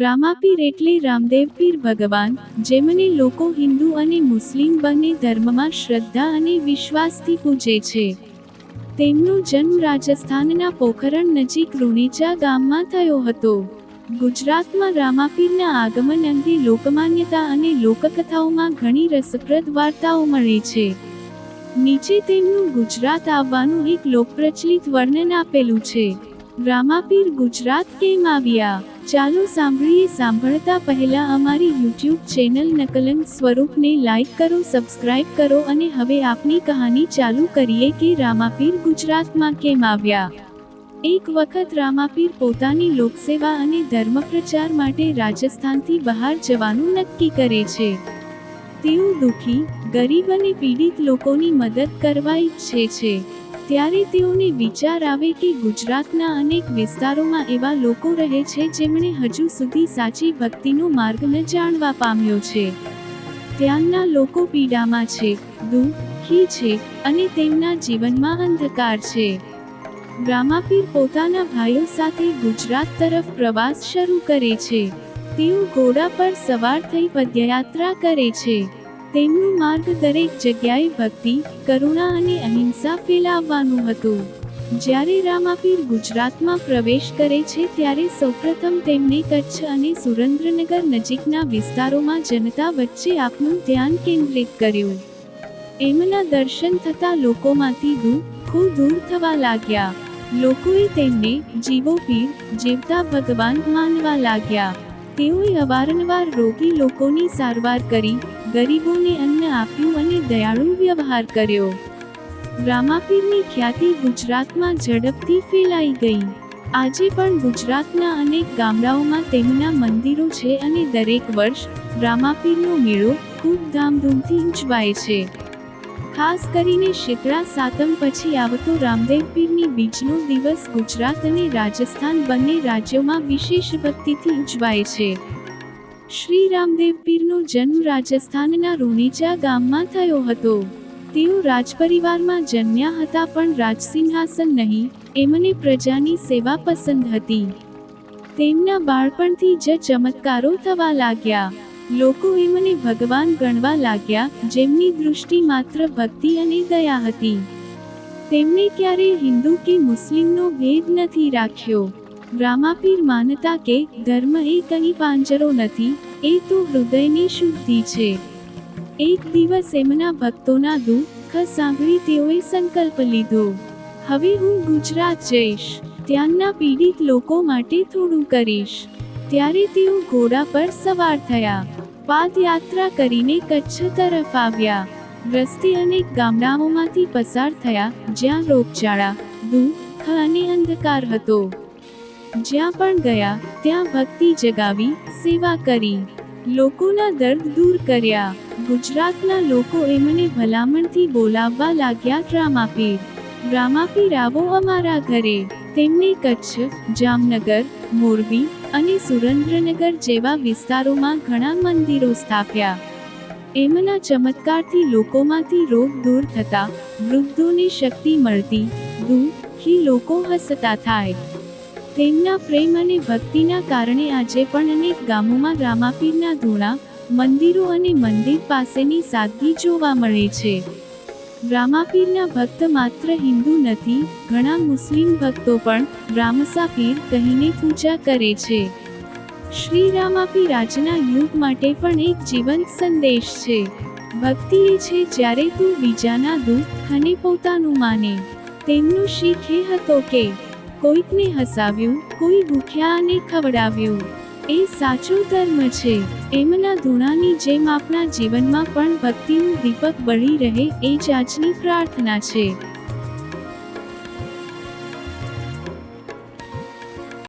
રામાપીર એટલે રામદેવ પીર ભગવાન, જેમને લોકો હિન્દુ અને મુસ્લિમ બંને ધર્મમાં શ્રદ્ધા અને વિશ્વાસથી પૂજે છે. તેમનો જન્મ રાજસ્થાનના પોખરણ નજીક રૂણેચા ગામમાં થયો હતો. ગુજરાતમાં રામાપીરના આગમન અંગે લોકમાન્યતા અને લોકકથાઓમાં ઘણી રસપ્રદ વાર્તાઓ મળે છે. નીચે તેમનું ગુજરાત આવવાનું એક લોકપ્રચલિત વર્ણન આપેલું છે. રામાપીર ગુજરાત કેમ આવ્યા? ચાલો સાંભળીએ સાંભળતા પહેલા અમારી યુટ્યુબ ચેનલ નકલંગ સ્વરૂપને લાઈક કરો, સબસ્ક્રાઇબ કરો અને હવે આપની કહાની ચાલુ કરીએ કે રામાપીર ગુજરાતમાં કેમ આવ્યા? એક વખત રામાપીર પોતાની લોકસેવા અને ધર્મ પ્રચાર માટે રાજસ્થાનથી બહાર જવાનું નક્કી કરે છે. તેઓ દુઃખી, ગરીબ અને પીડિત લોકોની મદદ કરવા ઈચ્છે છે. ત્યારે તેઓને વિચાર આવે કે ગુજરાતના અનેક વિસ્તારોમાં એવા લોકો રહે છે જેમણે હજુ સુધી સાચી ભક્તિનો માર્ગ ન જાણવા પામ્યો છે. ત્યાંના લોકો પીડામાં છે, દુઃખી છે અને તેમના જીવનમાં અંધકાર છે. રામાપીર પોતાના ભાઈઓ સાથે ગુજરાત તરફ પ્રવાસ શરૂ કરે છે. તેઓ ઘોડા પર સવાર થઈ પદયાત્રા કરે છે. તેમનું માર્ગ દરેક જગ્યાએ ભક્તિ, કરુણા અને અહિંસા ફેલાવવાનું હતું. જ્યારે રામાપીર ગુજરાતમાં પ્રવેશ કરે છે ત્યારે સૌપ્રથમ તેમણે કચ્છ અને સુરેન્દ્રનગર નજીકના વિસ્તારોમાં જનતા વચ્ચે આપનું ધ્યાન કેન્દ્રિત કર્યું. એમના દર્શન થતા લોકોમાંથી દુઃખો દૂર થવા લાગ્યા. લોકોએ તેમને જીવો પીર, જીવતા ભગવાન માનવા લાગ્યા. તેઓએ અવારનવાર રોગી લોકોની સારવાર કરી ગરીબોને અન્ન આપ્યું અને દયાળુ વ્યવહાર કર્યો. રામાપીરની ખ્યાતિ ગુજરાતમાં ઝડપથી ફેલાઈ ગઈ. આજે પણ ગુજરાતના અનેક ગામડાઓમાં તેમના મંદિરો છે અને દરેક વર્ષ રામાપીરનો મેળો ખૂબ ધામધૂમથી ઉજવાય છે. ખાસ કરીને શીતળા સાતમ પછી આવતો રામદેવ પીરની બીજનો દિવસ ગુજરાત અને રાજસ્થાન બંને રાજ્યોમાં વિશેષ ભક્તિથી ઉજવાય છે. શ્રી રામદેવ પીરનો જન્મ રાજસ્થાનના રૂણેચા ગામમાં થયો હતો. તેઓ રાજપરિવારમાં જન્મ્યા હતા પણ રાજસિંહાસન નહીં, એમને પ્રજાની સેવા પસંદ હતી. તેમના બાળપણથી જ ચમત્કારો થવા લાગ્યા. લોકો એમને ભગવાન ગણવા લાગ્યા, જેમની દૃષ્ટિ માત્ર ભક્તિ અને દયા હતી. તેમણે ક્યારેય હિન્દુ કે મુસ્લિમનો ભેદ નથી રાખ્યો. રામાપીર માનતા કે ધર્મ એ કંઈ પાંજરો નથી, એ તો હૃદયની શુદ્ધિ છે. એક દિવસ એમના ભક્તોના દુઃખ સાંભળી તેઓએ સંકલ્પ લીધો. હવે હું ગુજરાત જઈશ, ત્યાંના પીડિત લોકો માટે થોડું કરીશ. ત્યારે તેઓ ઘોડા પર સવાર થયા. પાદયાત્રા કરીને કચ્છ તરફ આવ્યા. રસ્તે અનેક ગામડાઓમાંથી પસાર થયા, જ્યાં રોગચાળા, દુઃખ અને અંધકાર હતો. જ્યાં પણ ગયા, ત્યાં ભક્તિ જગાવી, સેવા કરી. લોકોના દર્દ દૂર કર્યા. ગુજરાતના લોકો એમને ભલામણથી બોલાવવા લાગ્યા રામાપીર. રામાપીર આવો અમારા ઘરે. તેમણે કચ્છ, જામનગર, મોરબી અને સુરેન્દ્રનગર જેવા વિસ્તારોમાં ઘણા મંદિરો સ્થાપ્યા. એમના ચમત્કારથી લોકોમાંથી રોગ દૂર થતા, વૃદ્ધોને શક્તિ મળતી દુઃખી લોકો હસતા થાય. તેમના પ્રેમ અને ભક્તિના કારણે આજે પણ અનેક ગામોમાં રામાપીરના ધૂણા, મંદિરો અને મંદિર પાસેની સાદગી જોવા મળે છે. રામાપીરના ભક્ત માત્ર હિન્દુ નથી, ઘણા મુસ્લિમ ભક્તો પણ રામસાપીર કહીને પૂજા કરે છે. શ્રી રામાપીર આજના યુગ માટે પણ એક જીવંત સંદેશ છે. ભક્તિ એ છે જ્યારે તું બીજાના દુઃખ અને પોતાનું માને. તેમનું શીખ હતો કે કોઈકને હસાવ્યું, કોઈ ભૂખ્યા અને ખવડાવ્યું. એ સાચો ધર્મ છે. એમના ધૂણાની જેમ આપણા જીવનમાં પણ ભક્તિનું દીપક બળી રહે એ જ આજની પ્રાર્થના છે.